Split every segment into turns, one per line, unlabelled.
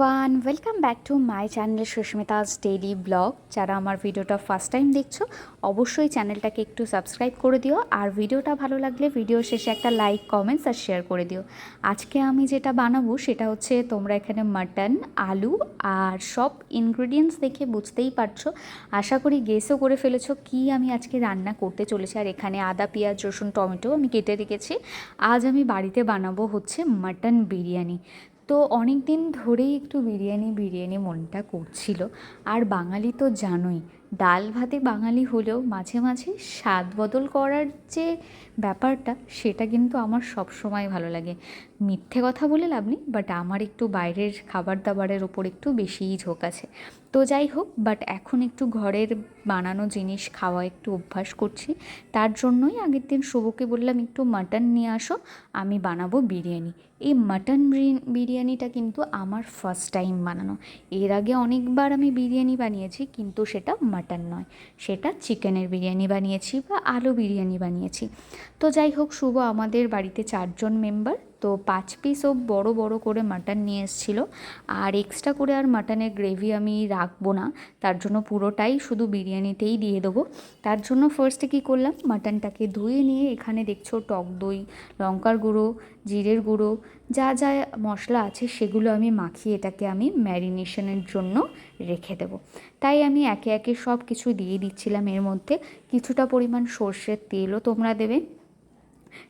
Everyone welcome back to my channel Susmita's daily vlog যারা আমার ভিডিওটা ফার্স্ট টাইম দেখছ, অবশ্যই চ্যানেলটাকে একটু সাবস্ক্রাইব করে দিও। আর ভিডিওটা ভালো লাগলে ভিডিও শেষে একটা লাইক কমেন্টস আর শেয়ার করে দিও। আজকে আমি যেটা বানাবো, সেটা হচ্ছে তোমরা এখানে মাটন আলু আর সব ইনগ্রিডিয়েন্টস দেখে বুঝতেই পারছ। আশা করি গেসও করে ফেলেছো কি আমি আজকে রান্না করতে চলেছি। আর এখানে আদা, পেঁয়াজ, রসুন, টমেটো আমি কেটে রেখেছি। আজ আমি বাড়িতে বানাবো হচ্ছে মাটন বিরিয়ানি। তো অনেক দিন ধরেই একটু বিরিয়ানি বিরিয়ানি মনটা করছিল। আর বাঙালি তো জানোই ডাল ভাতে বাঙালি হলেও মাঝে মাঝে স্বাদ বদল করার যে ব্যাপারটা, সেটা কিন্তু আমার সব সময় ভালো লাগে। মিথ্যে কথা বলে লাভ নেই বাট আমার একটু বাইরের খাবার দাবারের ওপর একটু বেশিই ঝোঁক আছে। তো যাই হোক বাট এখন একটু ঘরের বানানো জিনিস খাওয়া একটু অভ্যাস করছি। তার জন্যই আগের দিন শুভকে বললাম, একটু মাটন নিয়ে আসো, আমি বানাবো বিরিয়ানি। এই মাটন বিরিয়ানিটা কিন্তু আমার ফার্স্ট টাইম বানানো। এর আগে অনেকবার আমি বিরিয়ানি বানিয়েছি, কিন্তু সেটা মাটন নয়। সেটা চিকেনের বিরিয়ানি বানিয়েছি বা আলু বিরিয়ানি বানিয়েছি। তো যাই হোক, শুভ আমাদের বাড়িতে চারজন মেম্বার। তো পাঁচ পিসও বড় বড় করে মাটন নিয়ে এসেছিল। আর এক্সট্রা করে আর মাটনের গ্রেভি আমি রাখব না। তার জন্য পুরোটাই শুধু বিরিয়ানিতেই দিয়ে দেবো। তার জন্য ফার্স্টে কী করলাম? মাটনটাকে ধুয়ে নিয়ে এখানে দেখছ টক দই, লঙ্কার গুঁড়ো, জিরের গুঁড়ো, যা যা মশলা আছে সেগুলো আমি মাখিয়ে এটাকে আমি ম্যারিনেশনের জন্য রেখে দেবো। তাই আমি একে একে সব কিছু দিয়ে দিচ্ছিলাম এর মধ্যে। কিছুটা পরিমাণ সর্ষের তেলও তোমরা দেবে।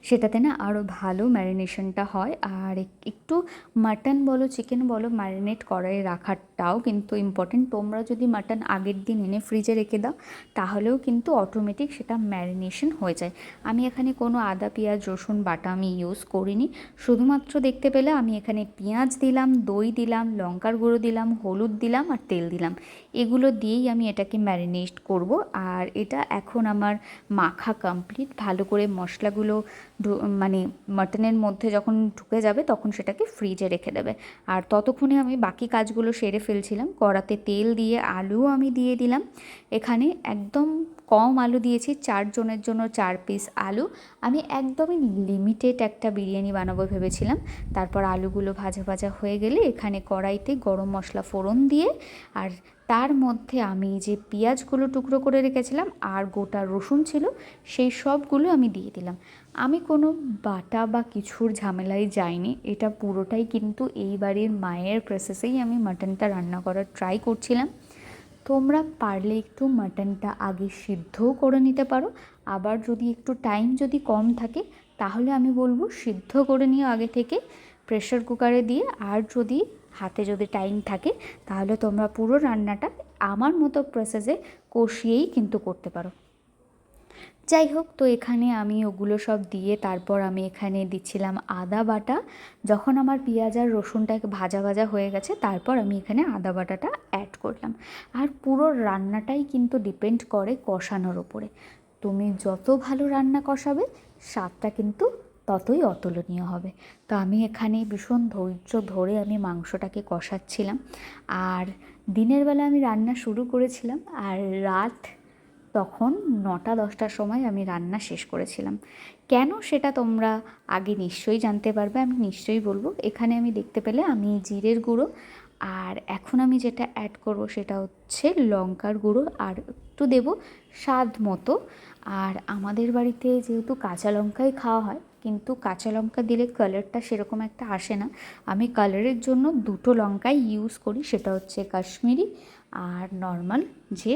সেটাতে না আরও ভালো ম্যারিনেশনটা হয়। আর একটু মাটন বলো, চিকেন বলো, ম্যারিনেট করাই রাখারটাও কিন্তু ইম্পর্টেন্ট তোমরা যদি মাটন আগের দিন এনে ফ্রিজে রেখে দাও, তাহলেও কিন্তু অটোমেটিক সেটা ম্যারিনেশন হয়ে যায়। আমি এখানে কোনো আদা, পেঁয়াজ, রসুন, বাটা আমি ইউজ করিনি। শুধুমাত্র দেখতে পেলে আমি এখানে পেঁয়াজ দিলাম, দই দিলাম, লঙ্কার গুঁড়ো দিলাম, হলুদ দিলাম আর তেল দিলাম। এগুলো দিয়েই আমি এটাকে ম্যারিনেট করব। আর এটা এখন আমার মাখা কমপ্লিট ভালো করে মশলাগুলো মানে মাটনের মধ্যে যখন ঢুকে যাবে তখন সেটাকে ফ্রিজে রেখে দেবে। আর ততক্ষণে আমি বাকি কাজগুলো সেরে ফেলছিলাম। কড়াতে তেল দিয়ে আলুও আমি দিয়ে দিলাম। এখানে একদম কম আলু দিয়েছি চারজনের জন্য চার পিস আলু। আমি একদমই লিমিটেড একটা বিরিয়ানি বানাবো ভেবেছিলাম। তারপর আলুগুলো ভাজা ভাজা হয়ে গেলে এখানে কড়াইতে গরম মশলা ফোড়ন দিয়ে আর তার মধ্যে আমি যে পেঁয়াজগুলো টুকরো করে রেখেছিলাম আর গোটা রসুন ছিল, সেই সবগুলো আমি দিয়ে দিলাম। আমি কোনো বাটা বা কিছুর ঝামেলায় যাইনি, এটা পুরোটাই কিন্তু এই বাড়ির মায়ের প্রসেসেই আমি মাটনটা রান্না করার ট্রাই করছিলাম। তোমরা পারলে একটু মাটনটা আগে সিদ্ধও করে নিতে পারো, আবার যদি একটু টাইম যদি কম থাকে, তাহলে আমি বলব সিদ্ধ করে নিও আগে থেকে প্রেশার কুকারে দিয়ে, আর যদি হাতে যদি টাইম থাকে, তাহলে তোমরা পুরো রান্নাটা আমার মতো প্রসেসে কষিয়েই কিন্তু করতে পারো। যাই হোক, তো এখানে আমি ওগুলো সব দিয়ে তারপর আমি এখানে দিচ্ছিলাম আদা বাটা। যখন আমার পেঁয়াজ আর রসুনটা ভাজা ভাজা হয়ে গেছে, তারপর আমি এখানে আদা বাটাটা অ্যাড করলাম। আর পুরো রান্নাটাই কিন্তু ডিপেন্ড করে কষানোর ওপরে তুমি যত ভালো রান্না কষাবে, স্বাদটা কিন্তু ততই অতুলনীয় হবে। তো আমি এখানে ভীষণ ধৈর্য ধরে আমি মাংসটাকে কষাচ্ছিলাম। আর দিনের বেলা আমি রান্না শুরু করেছিলাম, আর রাত তখন নটা, দশটার সময় আমি রান্না শেষ করেছিলাম। কেন সেটা তোমরা আগে নিশ্চয়ই জানতে পারবে, আমি নিশ্চয়ই বলব। এখানে আমি দেখতে পেলে আমি জিরের গুঁড়ো আর এখন আমি যেটা অ্যাড করব সেটা হচ্ছে লঙ্কার গুঁড়ো আর একটু দেব স্বাদ মতো। আর আমাদের বাড়িতে যেহেতু কাঁচা লঙ্কাই খাওয়া হয়, কিন্তু কাঁচা লঙ্কা দিলে কালারটা সেরকম একটা আসে না। আমি কালারের জন্য দুটো লঙ্কাই ইউজ করি, সেটা হচ্ছে কাশ্মীরি আর নর্মাল যে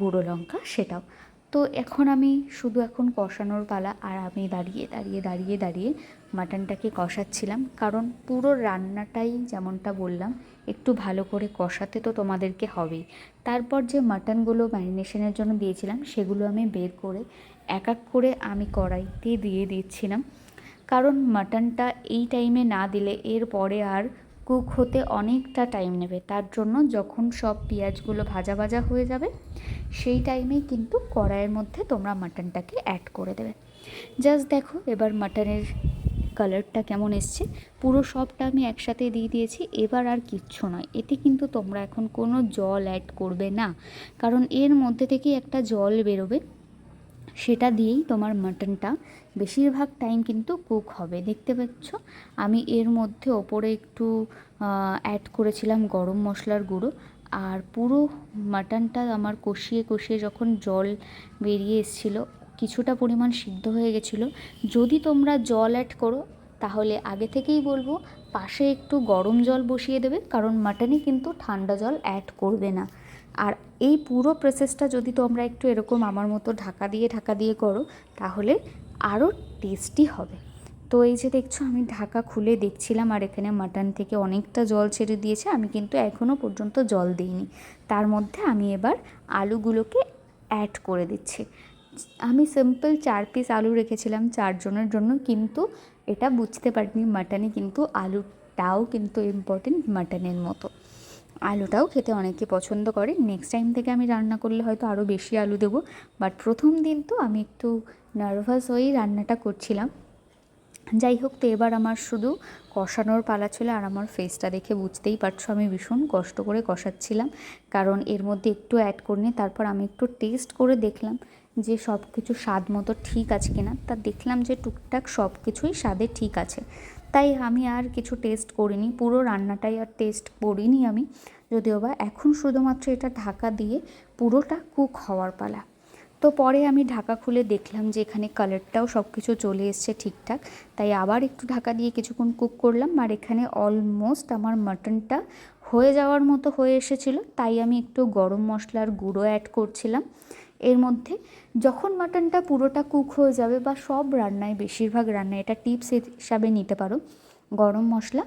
গুঁড়ো লঙ্কা সেটাও। তো এখন আমি শুধু এখন কষানোর পালা আর আমি দাঁড়িয়ে দাঁড়িয়ে দাঁড়িয়ে দাঁড়িয়ে মাটনটাকে কষাচ্ছিলাম। কারণ পুরো রান্নাটাই যেমনটা বললাম, একটু ভালো করে কষাতে তো তোমাদেরকে হবেই। তারপর যে মাটনগুলো ম্যারিনেশনের জন্য দিয়েছিলাম, সেগুলো আমি বের করে এক এক করে আমি কড়াইতে দিয়ে দিচ্ছিলাম। কারণ মাটনটা এই টাইমে না দিলে এর পরে আর কুক হতে অনেকটা টাইম নেবে। তার জন্য যখন সব পেঁয়াজগুলো ভাজা ভাজা হয়ে যাবে, সেই টাইমেই কিন্তু কড়াইয়ের মধ্যে তোমরা মাটনটাকে অ্যাড করে দেবে। জাস্ট দেখো, এবার মাটনের কালারটা কেমন এসছে। পুরো সবটা আমি একসাথে দিয়ে দিয়েছি। এবার আর কিচ্ছু নয়। এতে কিন্তু তোমরা এখন কোনো জল অ্যাড করবে না। কারণ এর মধ্যে থেকেই একটা জল বেরোবে। সেটা দিয়েই তোমার মাটনটা বেশিরভাগ টাইম কিন্তু কুক হবে। দেখতে পাচ্ছ, আমি এর মধ্যে ওপরে একটু অ্যাড করেছিলাম গরম মশলার গুঁড়ো। আর পুরো মাটনটা আমার কষিয়ে কষিয়ে যখন জল বেরিয়ে এসেছিল, কিছুটা পরিমাণ সিদ্ধ হয়ে গেছিল। যদি তোমরা জল অ্যাড করো, তাহলে আগে থেকেই বলব, পাশে একটু গরম জল বসিয়ে দেবে, কারণ মাটনে কিন্তু ঠান্ডা জল অ্যাড করবে না। আর এই পুরো প্রসেসটা যদি তোমরা একটু এরকম আমার মতো ঢাকা দিয়ে ঢাকা দিয়ে করো, তাহলে আরও টেস্টি হবে। তো এই যে দেখছ, আমি ঢাকা খুলে দেখছিলাম আর এখানে মাটন থেকে অনেকটা জল ছেড়ে দিয়েছে, আমি কিন্তু এখনও পর্যন্ত জল দিইনি। তার মধ্যে আমি এবার আলুগুলোকে অ্যাড করে দিচ্ছি। আমি সিম্পল চার পিস আলু রেখেছিলাম চারজনের জন্য, কিন্তু এটা বুঝতে পারিনি মাটনে কিন্তু আলুটাও কিন্তু ইম্পর্টেন্ট মাটনের মতো। আলুটাও খেতে অনেকে পছন্দ করে। নেক্সট টাইম থেকে আমি রান্না করলে হয়তো আরও বেশি আলু দেবো। বাট প্রথম দিন তো আমি একটু নার্ভাস হয়েই রান্নাটা করছিলাম। যাই হোক, তো এবার আমার শুধু কষানোর পালা ছিল আর আমার ফেসটা দেখে বুঝতেই পারছ আমি ভীষণ কষ্ট করে কষাচ্ছিলাম। কারণ এর মধ্যে একটু অ্যাড করে তারপর আমি একটু টেস্ট করে দেখলাম যে সব কিছু স্বাদ মতো ঠিক আছে কিনা। তা দেখলাম যে টুকটাক সব কিছুই স্বাদে ঠিক আছে। তাই আমি আর কিছু টেস্ট করিনি, পুরো রান্নাটাই আর টেস্ট করিনি আমি, যদিও বা এখন শুধুমাত্র এটা ঢাকা দিয়ে পুরোটা কুক হওয়ার পালা। তো পরে আমি ঢাকা খুলে দেখলাম যে এখানে কালারটাও সব কিছু চলে এসছে ঠিকঠাক, তাই আবার একটু ঢাকা দিয়ে কিছুক্ষণ কুক করলাম, আর এখানে অলমোস্ট আমার মাটনটা হয়ে যাওয়ার মতো হয়ে এসেছিল, তাই আমি একটু গরম মশলার গুঁড়ো অ্যাড করছিলাম। এর মধ্যে যখন মাটনটা পুরোটা কুক হয়ে যাবে বা সব রান্নায় বেশিরভাগ রান্নায় এটা টিপস হিসাবে নিতে পারো, গরম মশলা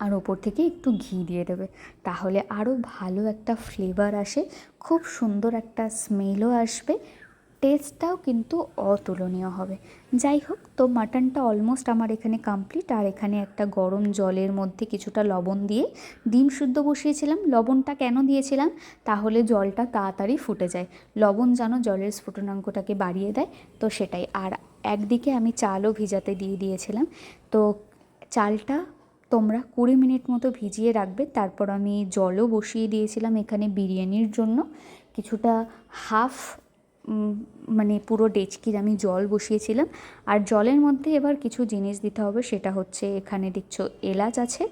আর ওপর থেকে একটু ঘি দিয়ে দেবে। তাহলে আরও ভালো একটা ফ্লেভার আসে, খুব সুন্দর একটা স্মেলও আসবে টেস্টটাও কিন্তু অতুলনীয় হবে। যাই হোক, তো মাটনটা অলমোস্ট আমার এখানে কমপ্লিট আর এখানে একটা গরম জলের মধ্যে কিছুটা লবণ দিয়ে ডিম শুদ্ধ বসিয়েছিলাম। লবণটা কেন দিয়েছিলাম? তাহলে জলটা তাড়াতাড়ি ফুটে যায়। লবণ যেন জলের স্ফুটনাঙ্কটাকে বাড়িয়ে দেয়, তো সেটাই। আর একদিকে আমি চালও ভিজাতে দিয়ে দিয়েছিলাম। তো চালটা তোমরা কুড়ি মিনিট মতো ভিজিয়ে রাখবে। তারপর আমি জলও বসিয়ে দিয়েছিলাম এখানে বিরিয়ানির জন্য। কিছুটা হাফ মানে পুরো ডেচকির আমি জল বসিয়েছিলাম। আর জলের মধ্যে এবার কিছু জিনিস দিতে হবে, সেটা হচ্ছে এখানে দেখছ এলাচ আছে।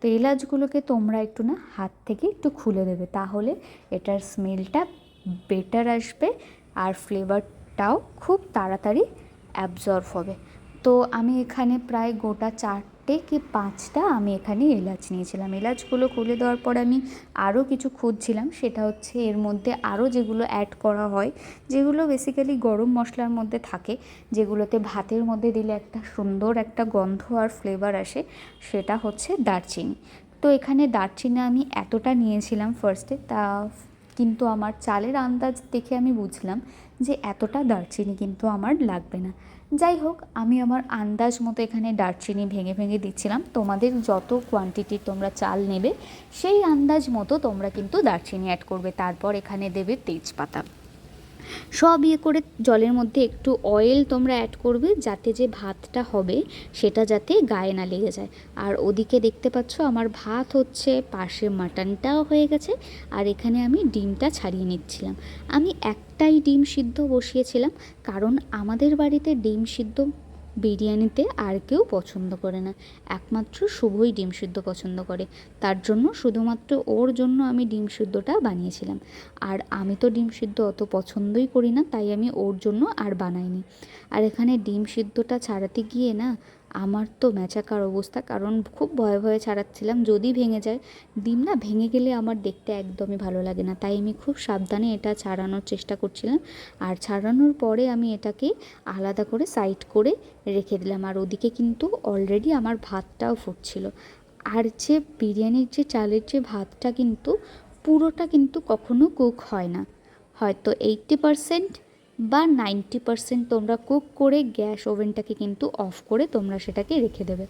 তো এলাচগুলোকে তোমরা একটু না হাত থেকে একটু খুলে দেবে তাহলে এটার স্মেলটা বেটার আসবে আর ফ্লেভারটাও খুব তাড়াতাড়ি অ্যাবজর্ভ হবে। তো আমি এখানে প্রায় গোটা চার চারটে কি পাঁচটা আমি এখানে এলাচ নিয়েছিলাম। এলাচগুলো খুলে দেওয়ার পর আমি আরও কিছু খুঁজছিলাম। সেটা হচ্ছে এর মধ্যে আরও যেগুলো অ্যাড করা হয়, যেগুলো বেসিক্যালি গরম মশলার মধ্যে থাকে, যেগুলোতে ভাতের মধ্যে দিলে একটা সুন্দর একটা গন্ধ আর ফ্লেভার আসে, সেটা হচ্ছে দারচিনি। তো এখানে দারচিনি আমি এতটা নিয়েছিলাম ফার্স্টে তা কিন্তু আমার চালের আন্দাজ দেখে আমি বুঝলাম যে এতটা দারচিনি কিন্তু আমার লাগবে না। যাই হোক, আমি আমার আন্দাজ মতো এখানে দারচিনি ভেঙে ভেঙে দিচ্ছিলাম। তোমাদের যত কোয়ান্টিটির তোমরা চাল নেবে, সেই আন্দাজ মতো তোমরা কিন্তু দারচিনি অ্যাড করবে। তারপর এখানে দেবে তেজপাতা। সব ইয়ে করে জলের মধ্যে একটু অয়েল তোমরা অ্যাড করবে যাতে যে ভাতটা হবে সেটা যাতে গায়ে না লেগে যায়। আর ওদিকে দেখতে পাচ্ছ আমার ভাত হচ্ছে পাশে মাটনটাও হয়ে গেছে আর এখানে আমি ডিমটা ছাড়িয়ে নিচ্ছিলাম। আমি একটাই ডিম সিদ্ধ বসিয়েছিলাম কারণ আমাদের বাড়িতে ডিম সিদ্ধ বিরিয়ানিতে আর কেউ পছন্দ করে না। একমাত্র শুভই ডিম সিদ্ধ পছন্দ করে। তার জন্য শুধুমাত্র ওর জন্য আমি ডিম সিদ্ধটা বানিয়েছিলাম। আর আমি তো ডিম সিদ্ধ অত পছন্দই করি না, তাই আমি ওর জন্য আর বানাইনি। আর এখানে ডিম সিদ্ধটা ছাড়াতে গিয়ে না আমার তো ম্যাচাকার অবস্থা, কারণ খুব ভয়ে ভয়ে ছাড়াচ্ছিলাম। যদি ভেঙে যায়, ডিম না ভেঙে গেলে আমার দেখতে একদমই ভালো লাগে না। তাই আমি খুব সাবধানে এটা ছাড়ানোর চেষ্টা করছিলাম। আর ছাড়ানোর পরে আমি এটাকে আলাদা করে সাইড করে রেখে দিলাম। আর ওদিকে কিন্তু অলরেডি আমার ভাতটাও ফুটছিল। আর যে বিরিয়ানির যে চালের যে ভাতটা কিন্তু, পুরোটা কিন্তু কখনো কুক হয় না। হয়তো এইটটি পারসেন্ট বা নাইনটি পারসেন্ট তোমরা কুক করে গ্যাস ওভেনটাকে কিন্তু অফ করে তোমরা সেটাকে রেখে দেবে।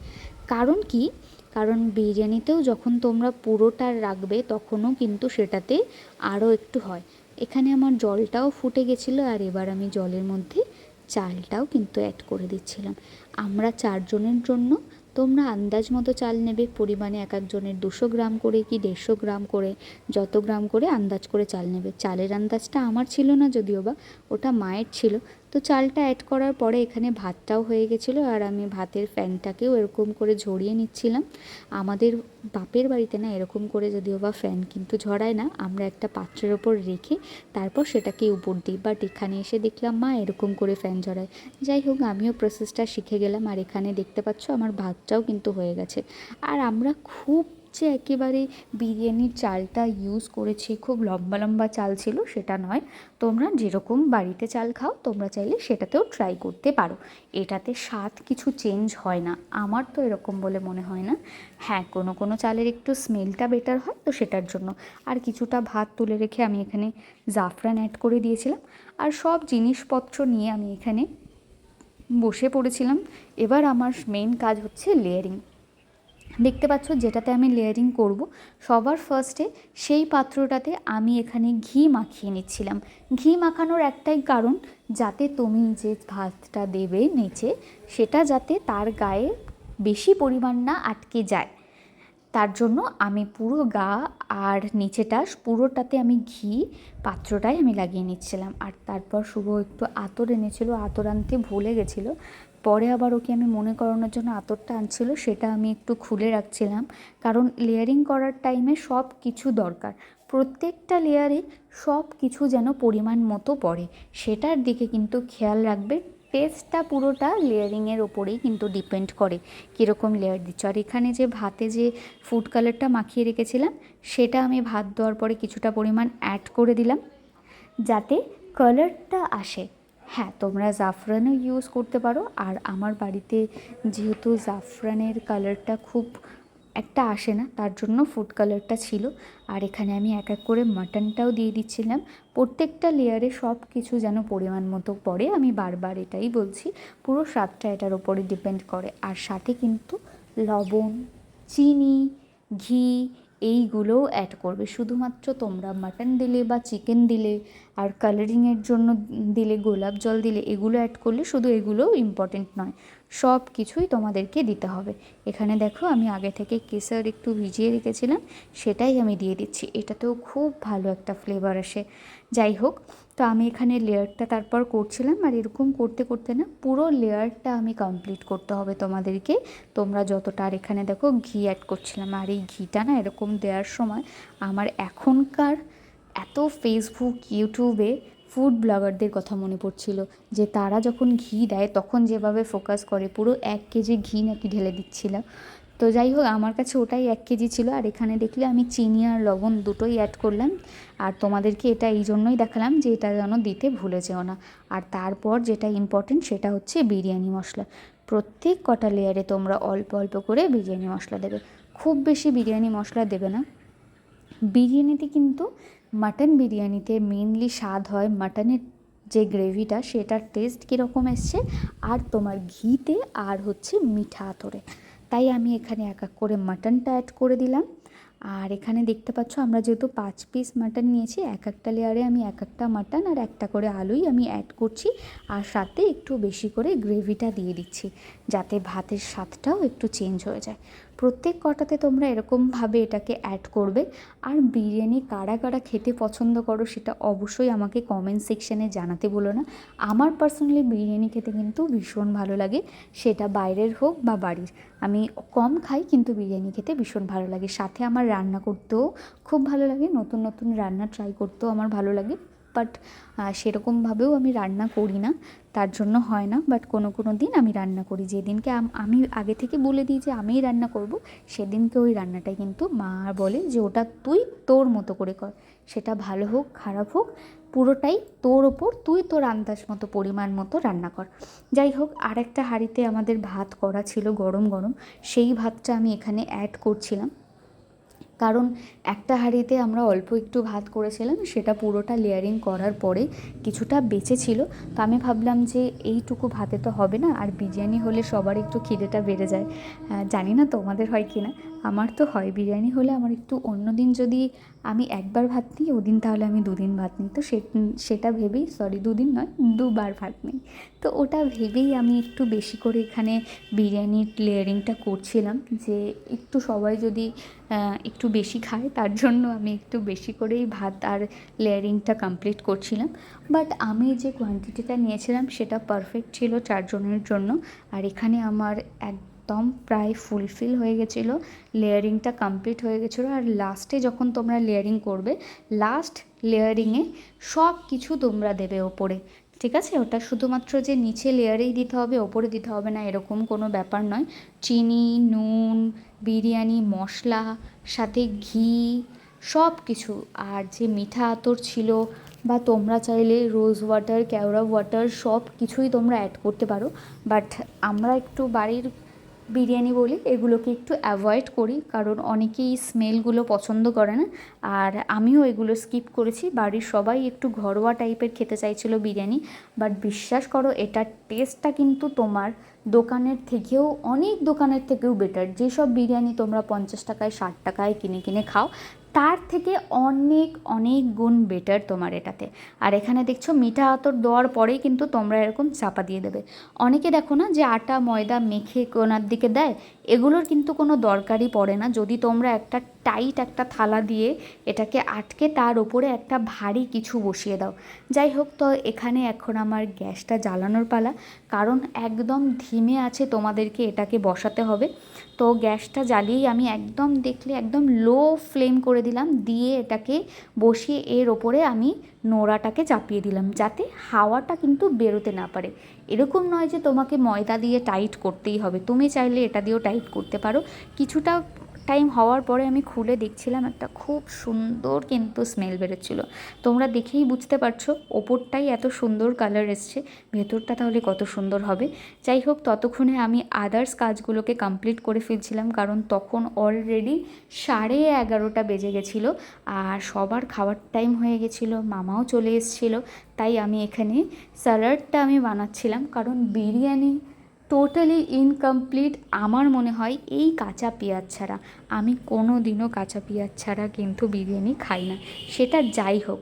কারণ কি? কারণ বিরিয়ানিতেও যখন তোমরা পুরোটা রাখবে তখনও কিন্তু সেটাতে আরও একটু হয়। এখানে আমার জলটাও ফুটে গেছিল আর এবার আমি জলের মধ্যে চালটাও কিন্তু অ্যাড করে দিচ্ছিলাম। আমরা চারজনের জন্য তোমরা আন্দাজ মতো চাল নেবে, পরিমাণে এক একজনের দুশো গ্রাম করে কি দেড়শো গ্রাম করে, যত গ্রাম করে আন্দাজ করে চাল নেবে। চালের আন্দাজটা আমার ছিল না যদিও বা, ওটা মায়ের ছিল। তো চালটা অ্যাড করার পরে এখানে ভাতটাও হয়ে গেছিল আর আমি ভাতের ফ্যানটাকেও এরকম করে ঝরিয়ে নিচ্ছিলাম। আমাদের বাপের বাড়িতে না এরকম করে যদিও বা ফ্যান কিন্তু ঝরায় না, আমরা একটা পাত্রের ওপর রেখে তারপর সেটাকে উপর দিই বাট এখানে এসে দেখলাম, মা, এরকম করে ফ্যান ঝরায়। যাই হোক, আমিও প্রসেসটা শিখে গেলাম আর এখানে দেখতে পাচ্ছ আমার ভাতটাও কিন্তু হয়ে গেছে। আর আমরা খুব যে একেবারে বিরিয়ানির চালটা ইউজ করেছি, খুব লম্বা লম্বা চাল ছিল সেটা নয়। তোমরা যেরকম বাড়িতে চাল খাও, তোমরা চাইলে সেটাতেও ট্রাই করতে পারো। এটাতে স্বাদ কিছু চেঞ্জ হয় না। আমার তো এরকম বলে মনে হয় না। হ্যাঁ কোনো কোনো চালের একটু স্মেলটা বেটার হয়, তো সেটার জন্য। আর কিছুটা ভাত তুলে রেখে আমি এখানে জাফরান অ্যাড করে দিয়েছিলাম। আর সব জিনিসপত্র নিয়ে আমি এখানে বসে পড়েছিলাম। এবার আমার মেন কাজ হচ্ছে লেয়ারিং দেখতে পাচ্ছ যেটাতে আমি লেয়ারিং করব। সবার ফার্স্টে সেই পাত্রটাতে আমি এখানে ঘি মাখিয়ে নিচ্ছিলাম। ঘি মাখানোর একটাই কারণ যাতে তুমি যে ভাতটা দেবে নিচে, সেটা যাতে তার গায়ে বেশি পরিমাণ না আটকে যায়। তার জন্য আমি পুরো গা আর নিচেটা পুরোটাতে আমি ঘি পাত্রটাই আমি লাগিয়ে নিচ্ছিলাম। আর তারপর শুভ একটু আতর এনেছিল, আতর আনতে ভুলে গেছিল। পরে আবার ওকে আমি মনে করানোর জন্য আতরটা আনছিল, সেটা আমি একটু খুলে রাখছিলাম। কারণ লেয়ারিং করার টাইমে সব কিছু দরকার। প্রত্যেকটা লেয়ারে সব কিছু যেন পরিমাণ মতো পড়ে। সেটার দিকে কিন্তু খেয়াল রাখবে। টেস্টটা পুরোটা লেয়ারিংয়ের ওপরেই কিন্তু ডিপেন্ড করে কীরকম লেয়ার দিচ্ছ। আর এখানে যে ভাতে যে ফুড কালারটা মাখিয়ে রেখেছিলাম, সেটা আমি ভাত দেওয়ার পরে কিছুটা পরিমাণ অ্যাড করে দিলাম। যাতে কালারটা আসে। হ্যাঁ তোমরা জাফরানও ইউজ করতে পারো। আর আমার বাড়িতে যেহেতু জাফরানের কালারটা খুব একটা আসে না, তার জন্য ফুড কালারটা ছিল। আর এখানে আমি এক এক করে মাটনটাও দিয়ে দিচ্ছিলাম। প্রত্যেকটা লেয়ারে সব কিছু যেন পরিমাণ মতো পড়ে, আমি বারবার এটাই বলছি। পুরো স্বাদটা এটার ওপরে ডিপেন্ড করে। আর সাথে কিন্তু লবণ, চিনি, ঘি এইগুলোও অ্যাড করবে। শুধুমাত্র তোমরা মাটন দিলে বা চিকেন দিলে আর কালারিংয়ের জন্য দিলে, গোলাপ জল দিলে, এগুলো অ্যাড করলে শুধু এগুলোও ইম্পর্টেন্ট নয়। সব কিছুই তোমাদেরকে দিতে হবে। এখানে দেখো আমি আগে থেকে কেসার একটু ভিজিয়ে রেখেছিলাম, সেটাই আমি দিয়ে দিচ্ছি। এটাতেও খুব ভালো একটা ফ্লেভার আসে। যাই হোক, তো আমি এখানে লেয়ারটা তারপর করছিলাম, আর এরকম করতে করতে না পুরো লেয়ারটা আমি কমপ্লিট করতে হবে তোমাদেরকে। তোমরা যতটা, আর এখানে দেখো ঘি অ্যাড করছিলাম, আর এই ঘিটা না এরকম দেওয়ার সময় আমার এখনকার এত ফেসবুক ইউটিউবে ফুড ব্লগারদের কথা মনে পড়ছিল যে তারা যখন ঘি দেয় তখন যেভাবে ফোকাস করে, পুরো এক কেজি ঘি নাকি ঢেলে দিচ্ছিল। তো যাই হোক, আমার কাছে ওটাই এক কেজি ছিল আর এখানে দেখলে আমি চিনি আর লবণ দুটোই অ্যাড করলাম। আর তোমাদেরকে এটা এই জন্যই দেখালাম যে এটা যেন দিতে ভুলে যেও না। আর তারপর যেটা ইম্পর্টেন্ট সেটা হচ্ছে বিরিয়ানি মশলা। প্রত্যেক কটা লেয়ারে তোমরা অল্প অল্প করে বিরিয়ানি মশলা দেবে। খুব বেশি বিরিয়ানি মশলা দেবে না। বিরিয়ানিতে কিন্তু মাটন বিরিয়ানিতে মেনলি স্বাদ হয় মাটনের যে গ্রেভিটা, সেটার টেস্ট কীরকম এসছে আর তোমার ঘিতে আর হচ্ছে মিঠা আতরে। তাই আমি এখানে এক এক করে মাটনটা অ্যাড করে দিলাম। আর এখানে দেখতে পাচ্ছ আমরা যেহেতু পাঁচ পিস মাটন নিয়েছি, এক একটা লেয়ারে আমি এক একটা মাটন আর একটা করে আলুই আমি অ্যাড করছি। আর সাথে একটু বেশি করে গ্রেভিটা দিয়ে দিচ্ছি, যাতে ভাতের স্বাদটাও একটু চেঞ্জ হয়ে যায়। প্রত্যেক কটাতে তোমরা এরকমভাবে এটাকে অ্যাড করবে। আর বিরিয়ানি কারা কারা খেতে পছন্দ করো সেটা অবশ্যই আমাকে কমেন্ট সেকশানে জানাতে বলো না। আমার পার্সোনালি বিরিয়ানি খেতে কিন্তু ভীষণ ভালো লাগে। সেটা বাইরের হোক বা বাড়ির। আমি কম খাই কিন্তু বিরিয়ানি খেতে ভীষণ ভালো লাগে। সাথে আমার রান্না করতেও খুব ভালো লাগে। নতুন নতুন রান্না ট্রাই করতেও আমার ভালো লাগে। বাট সেরকমভাবেও আমি রান্না করি না। তার জন্য হয় না, বাট কোনো কোনো দিন আমি রান্না করি। যেদিনকে আমি আগে থেকে বলে দিই যে আমিই রান্না করব, সেদিনকে ওই রান্নাটাই কিন্তু মা বলে যে ওটা তুই তোর মতো করে কর। সেটা ভালো হোক, খারাপ হোক, পুরোটাই তোর ওপর, তুই তোর আন্দাজ মতো, পরিমাণ মতো রান্না কর। যাই হোক আর একটা হাঁড়িতে আমাদের ভাত করা ছিল গরম গরম। সেই ভাতটা আমি এখানে অ্যাড করছিলাম। কারণ একটা হাঁড়িতে আমরা অল্প একটু ভাত করেছিলাম, সেটা পুরোটা লেয়ারিং করার পরে কিছুটা বেঁচে ছিল। তো আমি ভাবলাম যে এইটুকু ভাতে তো হবে না, আর বিরিয়ানি হলে সবার একটু খিদেটা বেড়ে যায়। জানি না তোমাদের হয় কি না আমার তো হয় বিরিয়ানি হলে আমার একটু অন্য দিন যদি আমি একবার ভাত নিই, ওদিন তাহলে আমি দুদিন ভাত নিই। তো সেটা ভেবেই সরি দুদিন নয়, দুবার ভাত নিই। তো ওটা ভেবেই আমি একটু বেশি করে এখানে বিরিয়ানির লেয়ারিংটা করছিলাম যে একটু সবাই যদি একটু বেশি খায়, তার জন্য আমি একটু বেশি করেই ভাত আর লেয়ারিংটা কমপ্লিট করছিলাম। বাট আমি যে কোয়ান্টিটিটা নিয়েছিলাম, সেটা পারফেক্ট ছিল চারজনের জন্য। আর এখানে আমার একদম প্রায় ফুলফিল হয়ে গেছিল লেয়ারিংটা কমপ্লিট হয়ে গেছিল। আর লাস্টে যখন তোমরা লেয়ারিং করবে লাস্ট লেয়ারিংয়ে সব কিছু তোমরা দেবে ওপরে, ঠিক আছে? ওটা শুধুমাত্র যে নিচে লেয়ারেই দিতে হবে, ওপরে দিতে হবে না, এরকম কোনো ব্যাপার নয়। চিনি, নুন, বিরিয়ানি, মশলা, সাথে ঘি, সব কিছু। আর যে মিঠা আতর ছিল বা তোমরা চাইলে রোজ ওয়াটার কেওড়া ওয়াটার সব কিছুই তোমরা অ্যাড করতে পারো। বাট আমরা একটু বাড়ির বিরিয়ানি বলি, এগুলোকে একটু অ্যাভয়েড করি, কারণ অনেকেই স্মেলগুলো পছন্দ করে না। আর আমিও এগুলো স্কিপ করেছি। বাড়ির সবাই একটু ঘরোয়া টাইপের খেতে চাইছিল বিরিয়ানি। বাট বিশ্বাস করো, এটার টেস্টটা কিন্তু তোমার দোকানের থেকেও, অনেক দোকানের থেকেও বেটার যেসব বিরিয়ানি তোমরা পঞ্চাশ টাকায়, ষাট টাকায় কিনে কিনে খাও তার থেকে অনেক অনেক গুণ বেটার তোমার এটাতে। আর এখানে দেখছ, মিঠা আতর দেওয়ার পরেই কিন্তু তোমরা এরকম চাপা দিয়ে দেবে। অনেকে দেখো না যে আটা, ময়দা মেখে কোনার দিকে দেয়, এগুলোর কিন্তু কোনো দরকারই পড়ে না। যদি তোমরা একটা টাইট একটা থালা দিয়ে এটাকে আটকে তার ওপরে একটা ভারী কিছু বসিয়ে দাও। যাই হোক, তো এখানে এখন আমার গ্যাসটা জ্বালানোর পালা, কারণ একদম ধিমে আছে তোমাদেরকে এটাকে বসাতে হবে। তো গ্যাসটা জ্বালিয়েই আমি একদম দেখলে একদম লো ফ্লেম করে দিলাম। দিয়ে এটাকে বসিয়ে এর ওপরে আমি নোড়াটাকে চাপিয়ে দিলাম যাতে হাওয়াটা কিন্তু বেরোতে না পারে। এরকম নয় যে তোমাকে ময়দা দিয়ে টাইট করতেই হবে। তুমি চাইলে এটা দিয়েও টাইট করতে পারো। কিছুটা টাইম হওয়ার পরে আমি খুলে দেখছিলাম একটা খুব সুন্দর কিন্তু স্মেল বেরোচ্ছিল। তোমরা দেখেই বুঝতে পারছ, ওপরটাই এত সুন্দর কালার এসছে, ভেতরটা তাহলে কত সুন্দর হবে। যাই হোক, ততক্ষণে আমি আদার্স কাজগুলোকে কমপ্লিট করে ফেলছিলাম, কারণ তখন অলরেডি সাড়ে এগারোটা বেজে গেছিল, আর সবার খাওয়ার টাইম হয়ে গেছিল, মামাও চলে এসেছিল, তাই আমি এখানে স্যালাডটা আমি বানাচ্ছিলাম, কারণ বিরিয়ানি টোটালি ইনকমপ্লিট আমার মনে হয় এই কাঁচা পেঁয়াজ ছাড়া। আমি কোনো দিনও কাঁচা পেঁয়াজ ছাড়া কিন্তু বিরিয়ানি খাই না। সেটা যাই হোক।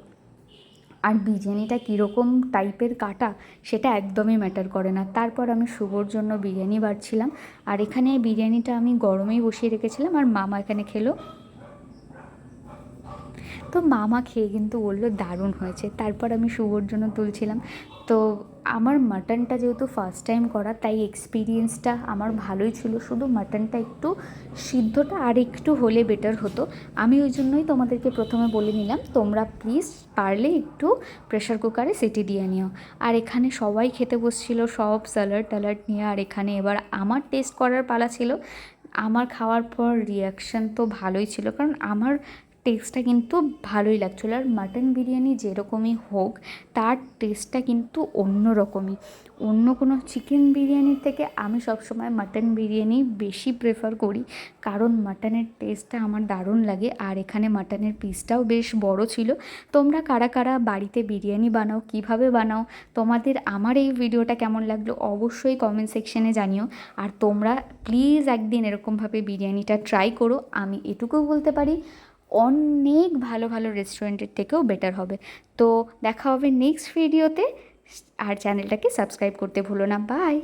আর বিরিয়ানিটা কীরকম টাইপের কাটা, সেটা একদমই ম্যাটার করে না। তারপর আমি শুভর জন্য বিরিয়ানি বাড়ছিলাম। আর এখানে বিরিয়ানিটা আমি গরমেই বসিয়ে রেখেছিলাম। আর মামা এখানে খেলো তো মামা খেয়ে কিন্তু বলল, দারুণ হয়েছে। তারপর আমি শুভর জন্য তুলছিলাম। তো আমার মাটনটা যেহেতু ফার্স্ট টাইম করা, তাই এক্সপিরিয়েন্সটা আমার ভালোই ছিল। শুধু মাটনটা একটু সিদ্ধটা আর একটু হলে বেটার হতো। আমি ওই জন্যই তোমাদেরকে প্রথমে বলে নিলাম, তোমরা প্লিজ পারলে একটু প্রেশার কুকারে সিটি দিয়ে নিও। আর এখানে সবাই খেতে বসছিল, সব স্যালাড ট্যালাড নিয়ে। আর এখানে এবার আমার টেস্ট করার পালা ছিল। আমার খাওয়ার পর রিয়াকশান তো ভালোই ছিল। কারণ আমার টেস্টটা কিন্তু ভালোই লাগছিল। আর মাটন বিরিয়ানি যেরকমই হোক, তার টেস্টটা কিন্তু অন্য রকমই। অন্য কোনো চিকেন বিরিয়ানির থেকে আমি সবসময় মাটন বিরিয়ানি বেশি প্রেফার করি, কারণ মাটনের টেস্টটা আমার দারুণ লাগে। আর এখানে মাটনের পিসটাও বেশ বড় ছিল। তোমরা কারা কারা বাড়িতে বিরিয়ানি বানাও, কীভাবে বানাও, তোমাদের আমার এই ভিডিওটা কেমন লাগল অবশ্যই কমেন্ট সেকশনে জানিও। আর তোমরা প্লিজ একদিন এরকমভাবে বিরিয়ানিটা ট্রাই করো। আমি এটুকু বলতে পারি অনেক ভালো ভালো রেস্টুরেন্টের থেকেও বেটার হবে। তো দেখা হবে নেক্সট ভিডিওতে আর চ্যানেলটাকে সাবস্ক্রাইব করতে ভুলো না। বাই